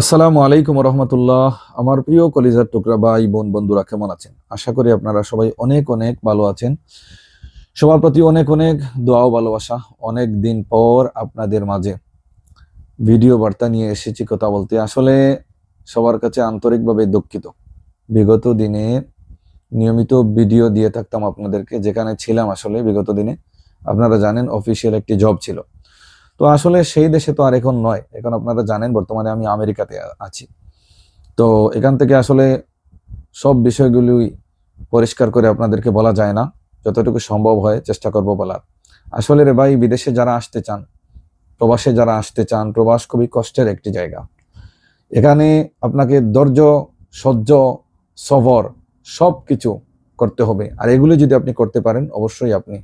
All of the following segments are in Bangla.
আসসালামু আলাইকুম রহমতুল্লাহ আমার প্রিয় কলিজার টুকরা ভাই, বোন, বন্ধুরা, কেমন আছেন? আশা করি আপনারা সবাই অনেক অনেক ভালো আছেন। সবার প্রতি অনেক অনেক দোয়াও ভালোবাসা। অনেক দিন পর আপনাদের মাঝে ভিডিও বার্তা নিয়ে এসেছি কথা বলতে। আসলে সবার কাছে আন্তরিকভাবে দুঃখিত। বিগত দিনে নিয়মিত ভিডিও দিয়ে থাকতাম আপনাদেরকে, যেখানে ছিলাম আসলে বিগত দিনে। আপনারা জানেন, অফিসিয়াল একটি জব ছিল। তো আসলে সেই দেশে তো আর এখন নয়। এখন আপনারা জানেন, বর্তমানে আমি আমেরিকাতে আছি। তো এখান থেকে আসলে সব বিষয়গুলি পরিষ্কার করে আপনাদেরকে বলা যায় না। যতটুকু সম্ভব হয় চেষ্টা করব বলার। আসলে রে ভাই, বিদেশে যারা আসতে চান, প্রবাসে যারা আসতে চান, প্রবাস খুবই কষ্টের একটি জায়গা। এখানে আপনাকে ধৈর্য, সহ্য, সবর সব কিছু করতে হবে। আর এগুলো যদি আপনি করতে পারেন, অবশ্যই আপনি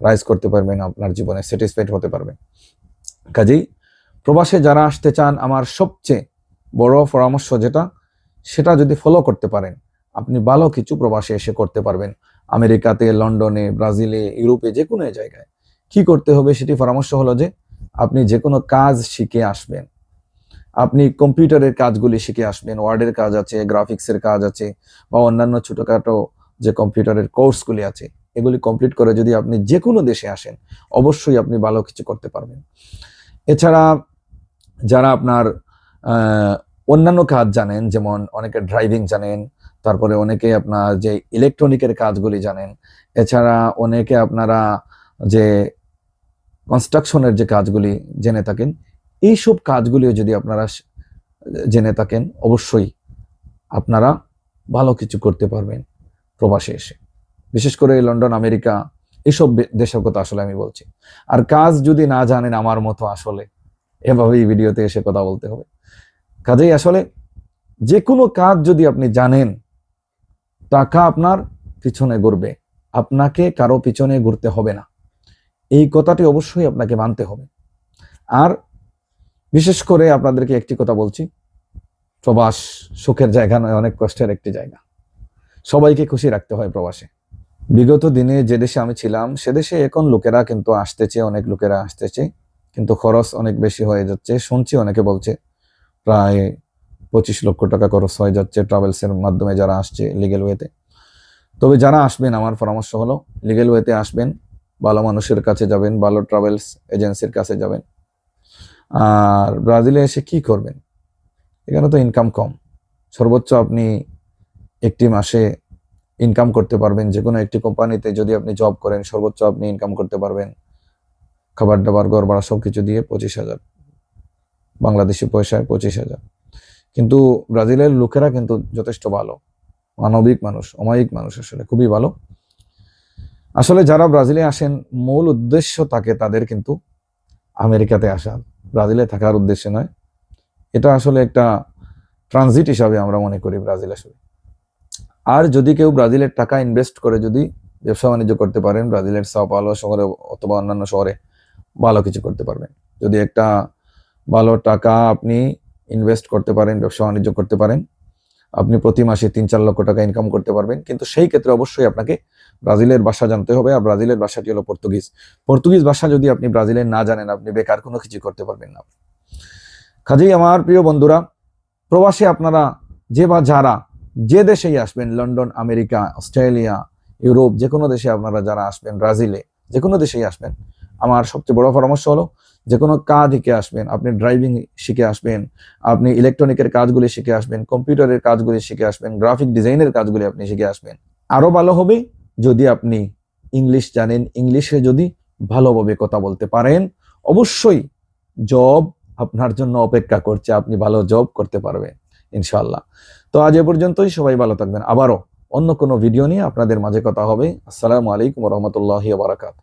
রাইজ করতে পারবেন, আপনার জীবনে স্যাটিসফাইড হতে পারবেন। কাজেই প্রবাসে যারা আসতে চান, আমার সবচেয়ে বড় পরামর্শ যেটা, সেটা যদি ফলো করতে পারেন, আপনি ভালো কিছু প্রবাসে এসে করতে পারবেন। আমেরিকাতে, লন্ডনে, ব্রাজিলে, ইউরোপে যে কোনো জায়গায়। কি করতে হবে সেটি পরামর্শ হলো যে, আপনি যে কোনো কাজ শিখে আসবেন। আপনি কম্পিউটারের কাজগুলি শিখে আসবেন, ওয়ার্ডের কাজ আছে, গ্রাফিক্সের কাজ আছে, বা অন্যান্য ছোটখাটো যে কম্পিউটারের কোর্সগুলি আছে, এগুলি কমপ্লিট করে যদি আপনি যে কোনো দেশে আসেন, অবশ্যই আপনি ভালো কিছু করতে পারবেন। এছাড়া যারা আপনার অন্যান্য কাজ জানেন, যেমন অনেকে ড্রাইভিং জানেন, তারপরে অনেকে আপনার যে ইলেকট্রনিকের কাজগুলি জানেন, এছাড়া অনেকে আপনারা যে কনস্ট্রাকশনের যে কাজগুলি জেনে থাকেন, এইসব কাজগুলিও যদি আপনারা জেনে থাকেন, অবশ্যই আপনারা ভালো কিছু করতে পারবেন প্রবাসে এসে। বিশেষ করে লন্ডন, আমেরিকা এইসব বে- দেশের কথা আসলে আমি বলছি। আর কাজ যদি না জানেন আমার মতো আসলে, এভাবেই ভিডিওতে এসে কথা বলতে হবে। কাজেই আসলে যে কোনো কাজ যদি আপনি জানেন, টাকা আপনার পিছনে ঘুরবে। আপনাকে কারও পিছনে ঘুরতে হবে না। এই কথাটি অবশ্যই আপনাকে মানতে হবে। আর বিশেষ করে আপনাদেরকে একটি কথা বলছি, প্রবাস সুখের জায়গা নয়, অনেক কষ্টের একটি জায়গা। সবাইকে খুশি রাখতে হয় প্রবাসে। বিগত দিনে যে দেশে আমি ছিলাম, সে দেশে এখন লোকেরা কিন্তু আসতেছে, অনেক লোকেরা আসতেছে। কিন্তু খরচ অনেক বেশি হয়ে যাচ্ছে। শুনছি অনেকে বলছে, প্রায় পঁচিশ লক্ষ টাকা খরচ হয়ে যাচ্ছে ট্রাভেলস এর মাধ্যমে যারা আসছে লিগেল ওয়েতে তবে যারা আসবেন, আমার পরামর্শ হলো লিগেল ওয়েতে আসবেন, ভালো মানুষের কাছে যাবেন, ভালো ট্রাভেলস এজেন্সির কাছে যাবেন। আর ব্রাজিলে এসে কি করবেন? এখানে তো ইনকাম কম। সর্বোচ্চ আপনি একটি মাসে ইনকাম করতে পারবেন। যে কোনো একটি কোম্পানিতে যদি আপনি জব করেন, সর্বোচ্চ আপনি ইনকাম করতে পারবেন। খাবার দাবার, ঘর ভাড়া সব কিছু দিয়ে পঁচিশ হাজার। বাংলাদেশি পয়সায় পঁচিশ হাজার। কিন্তু ব্রাজিলের লোকেরা কিন্তু যথেষ্ট ভালো। মানবিক মানুষ, অমায়িক মানুষ আসলে, খুবই ভালো। আসলে যারা ব্রাজিলে আসেন, মূল উদ্দেশ্য থাকে তাদের কিন্তু আমেরিকাতে আসা। ব্রাজিলে থাকার উদ্দেশ্যে নয়। এটা আসলে একটা ট্রানজিট হিসাবে আমরা মনে করি ব্রাজিল আসলে। আর যদি কেউ ব্রাজিলের টাকা ইনভেস্ট করে, যদি ব্যবসা বাণিজ্য করতে পারেন, ব্রাজিলের সাও পালো শহরে অথবা অন্যান্য শহরে ভালো কিছু করতে পারবেন। যদি একটা ভালো টাকা আপনি ইনভেস্ট করতে পারেন, ব্যবসা বাণিজ্য করতে পারেন, আপনি প্রতি মাসে তিন চার লক্ষ টাকা ইনকাম করতে পারবেন। কিন্তু সেই ক্ষেত্রে অবশ্যই আপনাকে ব্রাজিলের ভাষা জানতে হবে, আর ব্রাজিলের ভাষাটি হলো পর্তুগিজ। পর্তুগিজ ভাষা যদি আপনি ব্রাজিলের না জানেন, আপনি বেকার কোনো কিছু করতে পারবেন না। কাজেই আমার প্রিয় বন্ধুরা, প্রবাসে আপনারা যে বা যারা যে দেশেই আসবেন, লন্ডন, আমেরিকা, অস্ট্রেলিয়া, ইউরোপ যে কোনো দেশে আপনারা যারা আসবেন, ব্রাজিলে যে কোনো দেশেই আসবেন, আমার সবচেয়ে বড় পরামর্শ হলো যে কোনো কাজ শিখে আসবেন, আপনি ড্রাইভিং শিখে আসবেন, আপনি ইলেকট্রনিকের কাজগুলি শিখে আসবেন, কম্পিউটারের কাজগুলি শিখে আসবেন, গ্রাফিক ডিজাইনের কাজগুলি আপনি শিখে আসবেন। আরও ভালো হবে যদি আপনি ইংলিশ জানেন, ইংলিশে যদি ভালোভাবে কথা বলতে পারেন, অবশ্যই জব আপনার জন্য অপেক্ষা করছে, আপনি ভালো জব করতে পারবেন। ইনশাল্লাহ তো আজ এ পর্যন্তই, সবাই ভালো থাকবেন। আবারও অন্য কোনো ভিডিও নিয়ে আপনাদের মাঝে কথা হবে। আসসালামু আলাইকুম রহমতুল্লাহ বারাকাত